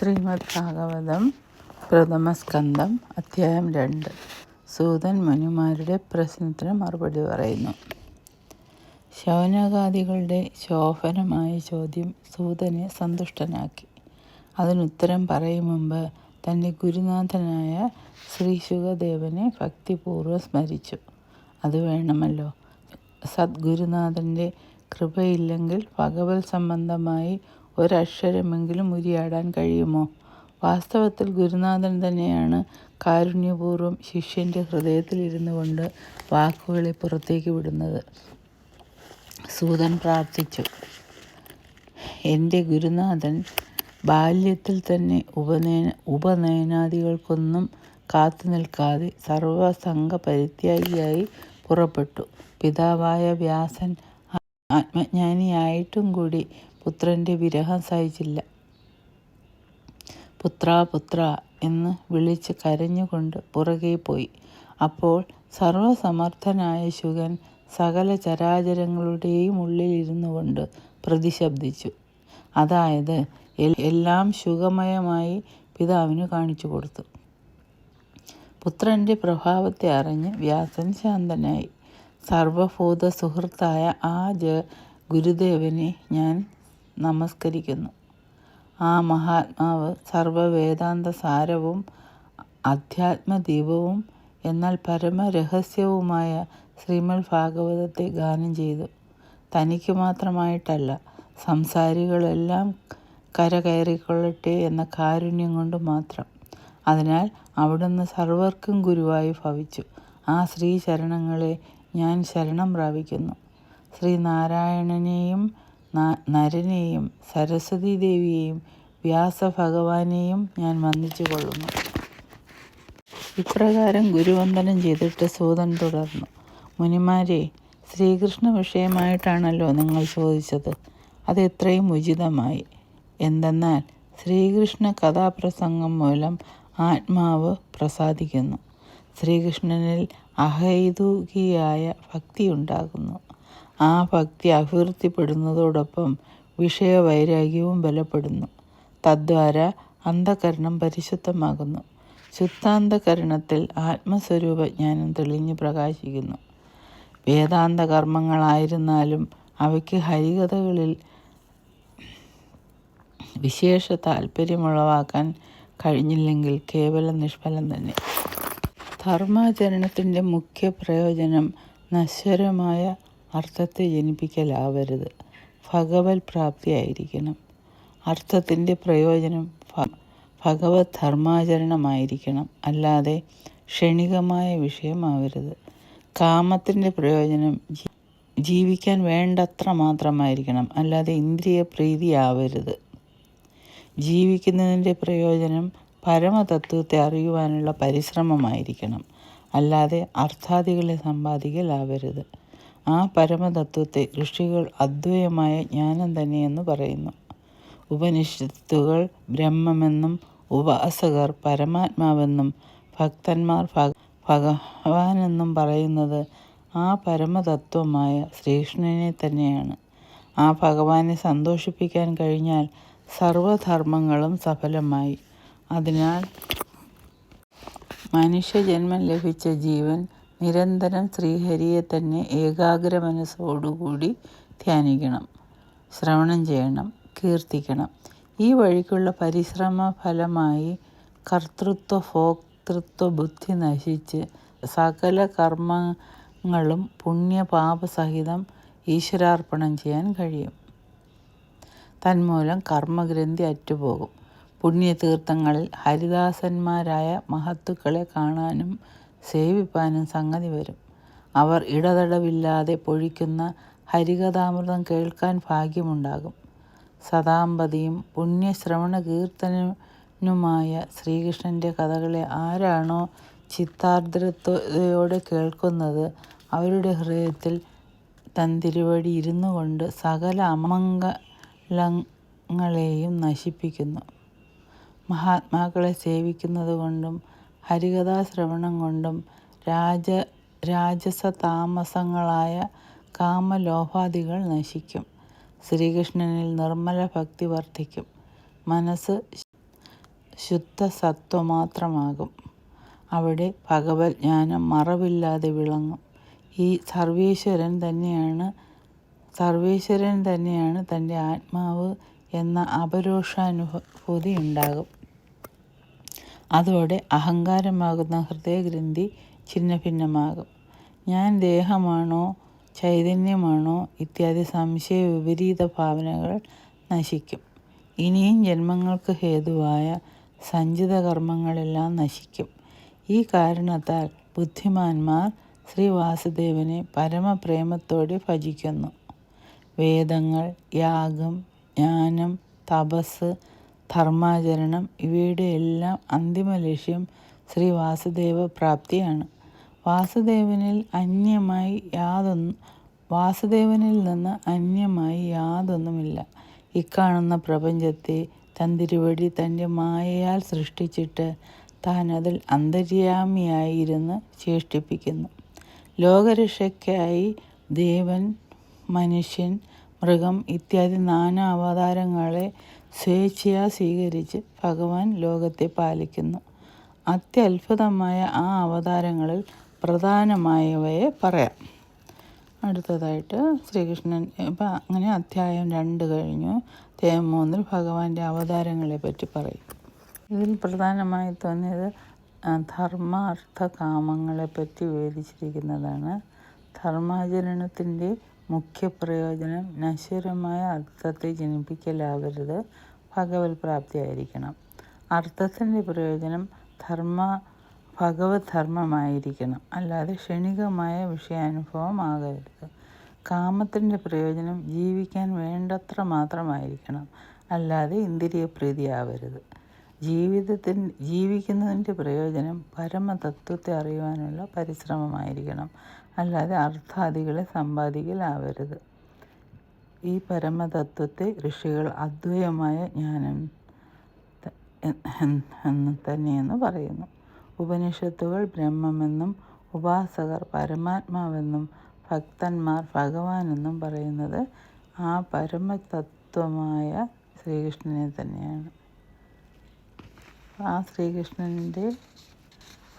ശ്രീമദ് ഭാഗവതം പ്രഥമസ്കന്ധം അധ്യായം രണ്ട്. സൂതൻ മുനിമാരുടെ പ്രശ്നത്തിന് മറുപടി പറയുന്നു. ശൗനകാദികളുടെ ശോഭനമായ ചോദ്യം സൂതനെ സന്തുഷ്ടനാക്കി. അതിനുത്തരം പറയും മുമ്പ് തന്റെ ഗുരുനാഥനായ ശ്രീ ശുഖദേവനെ ഭക്തിപൂർവം സ്മരിച്ചു. അത് വേണമല്ലോ. സദ്ഗുരുനാഥന്റെ കൃപയില്ലെങ്കിൽ ഭഗവത് സംബന്ധമായി ഒരക്ഷരമെങ്കിലും ഉരിയാടാൻ കഴിയുമോ? വാസ്തവത്തിൽ ഗുരുനാഥൻ തന്നെയാണ് കാരുണ്യപൂർവം ശിഷ്യന്റെ ഹൃദയത്തിലിരുന്നു കൊണ്ട് വാക്കുകളെ പുറത്തേക്ക് വിടുന്നത്. സൂതൻ പ്രാർത്ഥിച്ചു. എന്റെ ഗുരുനാഥൻ ബാല്യത്തിൽ തന്നെ ഉപനയന ഉപനയനാദികൾക്കൊന്നും കാത്തു നിൽക്കാതെ സർവസംഘ പരിത്യാഗിയായി പുറപ്പെട്ടു. പിതാവായ വ്യാസൻ ആത്മജ്ഞാനിയായിട്ടും കൂടി പുത്രന്റെ വിരഹം സഹിച്ചില്ല. പുത്ര പുത്ര എന്ന് വിളിച്ച് കരഞ്ഞുകൊണ്ട് പുറകെ പോയി. അപ്പോൾ സർവസമർത്ഥനായ ശുഗൻ സകല ചരാചരങ്ങളുടെയും ഉള്ളിലിരുന്നു കൊണ്ട് പ്രതിശബ്ദിച്ചു. അതായത് എല്ലാം സുഖമയമായി പിതാവിന് കാണിച്ചു കൊടുത്തു. പുത്രന്റെ പ്രഭാവത്തെ അറിഞ്ഞ് വ്യാസൻ ശാന്തനായി. സർവഭൂത സുഹൃത്തായ ആ ജ ഗുരുദേവനെ ഞാൻ നമസ്കരിക്കുന്നു. ആ മഹാത്മാവ് സർവവേദാന്ത സാരവും അധ്യാത്മദീപവും എന്നാൽ പരമരഹസ്യവുമായ ശ്രീമൽ ഭാഗവതത്തെ ഗാനം ചെയ്തു. തനിക്ക് മാത്രമായിട്ടല്ല സംസാരികളെല്ലാം കരകയറിക്കൊള്ളട്ടെ എന്ന കാരുണ്യം കൊണ്ട് മാത്രം. അതിനാൽ അവിടുന്ന് സർവർക്കും ഗുരുവായി ഭവിച്ചു. ആ ശ്രീ ശരണങ്ങളെ ഞാൻ ശരണം പ്രാപിക്കുന്നു. ശ്രീനാരായണനെയും നരനെയും സരസ്വതി ദേവിയെയും വ്യാസ ഭഗവാനെയും ഞാൻ വന്ദിച്ചു കൊള്ളുന്നു ഇപ്രകാരം ഗുരുവന്ദനം ചെയ്തിട്ട് സൂതൻ തുടർന്നു. മുനിമാരെ ശ്രീകൃഷ്ണ വിഷയമായിട്ടാണല്ലോ നിങ്ങൾ ചോദിച്ചത്. അത് എത്രയും ഉചിതമായി. എന്തെന്നാൽ ശ്രീകൃഷ്ണ കഥാപ്രസംഗം മൂലം ആത്മാവ് പ്രസാദിക്കുന്നു. ശ്രീകൃഷ്ണനിൽ അഹൈതുകിയായ ഭക്തി ഉണ്ടാകുന്നു ആ ഭക്തി അഭിവൃദ്ധിപ്പെടുന്നതോടൊപ്പം വിഷയവൈരാഗ്യവും ബലപ്പെടുന്നു. തദ്വാര അന്ധകരണം പരിശുദ്ധമാകുന്നു. ശുദ്ധാന്തകരണത്തിൽ ആത്മസ്വരൂപജ്ഞാനം തെളിഞ്ഞു പ്രകാശിക്കുന്നു. വേദാന്ത കർമ്മങ്ങളായിരുന്നാലും അവയ്ക്ക് ഹരികഥകളിൽ വിശേഷ താല്പര്യമുളവാക്കാൻ കഴിഞ്ഞില്ലെങ്കിൽ കേവലം നിഷ്ഫലം തന്നെ. ധർമാചരണത്തിന്റെ മുഖ്യ പ്രയോജനം നശ്വരമായ അർത്ഥത്തെ ജനിപ്പിക്കലാവരുത്. ഭഗവത് പ്രാപ്തിയായിരിക്കണം. അർത്ഥത്തിന്റെ പ്രയോജനം ഭഗവത് ധർമാചരണമായിരിക്കണം. അല്ലാതെ ക്ഷണികമായ വിഷയമാവരുത്. കാമത്തിന്റെ പ്രയോജനം ജീവിക്കാൻ വേണ്ടത്ര മാത്രമായിരിക്കണം. അല്ലാതെ ഇന്ദ്രിയ പ്രീതിയാവരുത് ജീവിക്കുന്നതിന്റെ പ്രയോജനം പരമതത്വത്തെ അറിയുവാനുള്ള പരിശ്രമമായിരിക്കണം. അല്ലാതെ അർത്ഥാദികളെ സമ്പാദിക്കലാവരുത്. ആ പരമതത്വത്തെ ഋഷികൾ അദ്വയമായ ജ്ഞാനം തന്നെയെന്ന് പറയുന്നു. ഉപനിഷത്തുകൾ ബ്രഹ്മമെന്നും ഉപാസകർ പരമാത്മാവെന്നും ഭക്തന്മാർ ഭഗവാനെന്നും പറയുന്നത് ആ പരമതത്വമായ ശ്രീകൃഷ്ണനെ തന്നെയാണ്. ആ ഭഗവാനെ സന്തോഷിപ്പിക്കാൻ കഴിഞ്ഞാൽ സർവധർമ്മങ്ങളും സഫലമായി. അതിനാൽ മനുഷ്യജന്മം ലഭിച്ച ജീവൻ നിരന്തരം ശ്രീഹരിയെ തന്നെ ഏകാഗ്ര മനസ്സോടുകൂടി ധ്യാനിക്കണം ശ്രവണം ചെയ്യണം കീർത്തിക്കണം. ഈ വഴിക്കുള്ള പരിശ്രമ ഫലമായി കർത്തൃത്വ ഭോക്തൃത്വ ബുദ്ധി നശിച്ച് സകല കർമ്മങ്ങളും പുണ്യപാപസഹിതം ഈശ്വരാർപ്പണം ചെയ്യാൻ കഴിയും. തന്മൂലം കർമ്മഗ്രന്ഥി അറ്റുപോകും. പുണ്യതീർത്ഥങ്ങളിൽ ഹരിദാസന്മാരായ മഹത്തുക്കളെ കാണാനും സേവിപ്പാനും സംഗതി വരും. അവർ ഇടതടവില്ലാതെ പൊഴിക്കുന്ന ഹരികഥാമൃതം കേൾക്കാൻ ഭാഗ്യമുണ്ടാകും. സദാമ്പതിയും പുണ്യശ്രവണ കീർത്തനുമായ ശ്രീകൃഷ്ണന്റെ കഥകളെ ആരാണോ ചിത്താർദ്രതയോടെ കേൾക്കുന്നത് അവരുടെ ഹൃദയത്തിൽ തൻ തിരുവടി ഇരുന്നു കൊണ്ട് സകല അമംഗലങ്ങളെയും നശിപ്പിക്കുന്നു. മഹാത്മാക്കളെ സേവിക്കുന്നത് കൊണ്ടും ഹരികഥാശ്രവണം കൊണ്ടും രാജ രാജസ താമസങ്ങളായ കാമലോഭാദികൾ നശിക്കും. ശ്രീകൃഷ്ണനിൽ നിർമ്മല ഭക്തി വർദ്ധിക്കും. മനസ്സ് ശുദ്ധ സത്വമാത്രമാകും അവിടെ ഭഗവത് ജ്ഞാനം മറവില്ലാതെ വിളങ്ങും. ഈ സർവേശ്വരൻ തന്നെയാണ് സർവേശ്വരൻ തന്നെയാണ് തന്റെ ആത്മാവ് എന്ന അപരോഷാനുഭൂതി ഉണ്ടാകും. അതോടെ അഹങ്കാരമാകുന്ന ഹൃദയഗ്രന്ഥി ഛിന്ന ഭിന്നമാകും ഞാൻ ദേഹമാണോ ചൈതന്യമാണോ ഇത്യാദി സംശയ വിപരീത ഭാവനകൾ നശിക്കും. ഇനിയും ജന്മങ്ങൾക്ക് ഹേതുവായ സഞ്ചിത കർമ്മങ്ങളെല്ലാം നശിക്കും. ഈ കാരണത്താൽ ബുദ്ധിമാന്മാർ ശ്രീ വാസുദേവനെ പരമപ്രേമത്തോടെ ഭജിക്കുന്നു. വേദങ്ങൾ യാഗം ജ്ഞാനം തപസ് ധർമാചരണം ഇവയുടെ എല്ലാം അന്തിമ ലക്ഷ്യം ശ്രീ വാസുദേവ പ്രാപ്തിയാണ്. വാസുദേവനിൽ അന്യമായി യാതൊന്നും വാസുദേവനിൽ നിന്ന് അന്യമായി യാതൊന്നുമില്ല. ഇക്കാണുന്ന പ്രപഞ്ചത്തെ തന്തിരുവടി തന്റെ മായയാൽ സൃഷ്ടിച്ചിട്ട് താൻ അതിൽ അന്തര്യാമിയായിരുന്ന് ശേഷിപ്പിക്കുന്നു. ലോകരക്ഷയ്ക്കായി ദേവൻ മനുഷ്യൻ മൃഗം ഇത്യാദി നാനാ അവതാരങ്ങളെ സ്വേച്ഛയാ സ്വീകരിച്ച് ഭഗവാൻ ലോകത്തെ പാലിക്കുന്നു. അത്യത്ഭുതമായ ആ അവതാരങ്ങളിൽ പ്രധാനമായവയെ പറയാം. അടുത്തതായിട്ട് ശ്രീകൃഷ്ണൻ ഇപ്പം അങ്ങനെ അധ്യായം രണ്ട് കഴിഞ്ഞു. അധ്യായം മൂന്നിൽ ഭഗവാന്റെ അവതാരങ്ങളെ പറ്റി പറയും. ഇതിൽ പ്രധാനമായി തോന്നിയത് ധർമ്മ അർത്ഥ കാമങ്ങളെ പറ്റി വിവരിച്ചിരിക്കുന്നതാണ്. ധർമാചരണത്തിന്റെ മുഖ്യ പ്രയോജനം നശ്വരമായ അർത്ഥത്തെ ജനിപ്പിക്കലാവരുത് പ്രാപ്തിയായിരിക്കണം അർത്ഥത്തിന്റെ പ്രയോജനം ധർമ്മ ഭഗവത് ധർമ്മമായിരിക്കണം അല്ലാതെ ക്ഷണികമായ വിഷയാനുഭവം ആകരുത് കാമത്തിന്റെ പ്രയോജനം ജീവിക്കാൻ വേണ്ടത്ര മാത്രമായിരിക്കണം. അല്ലാതെ ഇന്ദ്രിയ ജീവിതത്തിന് ജീവിക്കുന്നതിന്റെ പ്രയോജനം പരമതത്വത്തെ അറിയുവാനുള്ള പരിശ്രമമായിരിക്കണം. അല്ലാതെ അർത്ഥാദികളെ സമ്പാദിക്കലാവരുത്. ഈ പരമതത്വത്തെ ഋഷികൾ അദ്വയമായ ജ്ഞാനം തന്നെയെന്ന് പറയുന്നു. ഉപനിഷത്തുകൾ ബ്രഹ്മമെന്നും ഉപാസകർ പരമാത്മാവെന്നും ഭക്തന്മാർ ഭഗവാനെന്നും പറയുന്നത് ആ പരമതത്വമായ ശ്രീകൃഷ്ണനെ തന്നെയാണ്. ആ ശ്രീകൃഷ്ണന്റെ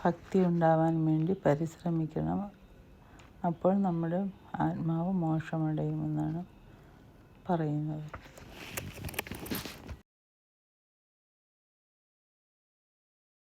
ഭക്തി ഉണ്ടാവാൻ വേണ്ടി പരിശ്രമിക്കണം. അപ്പോൾ നമ്മുടെ ആത്മാവ് മോക്ഷമടയുമെന്നാണ് പറയുന്നത്.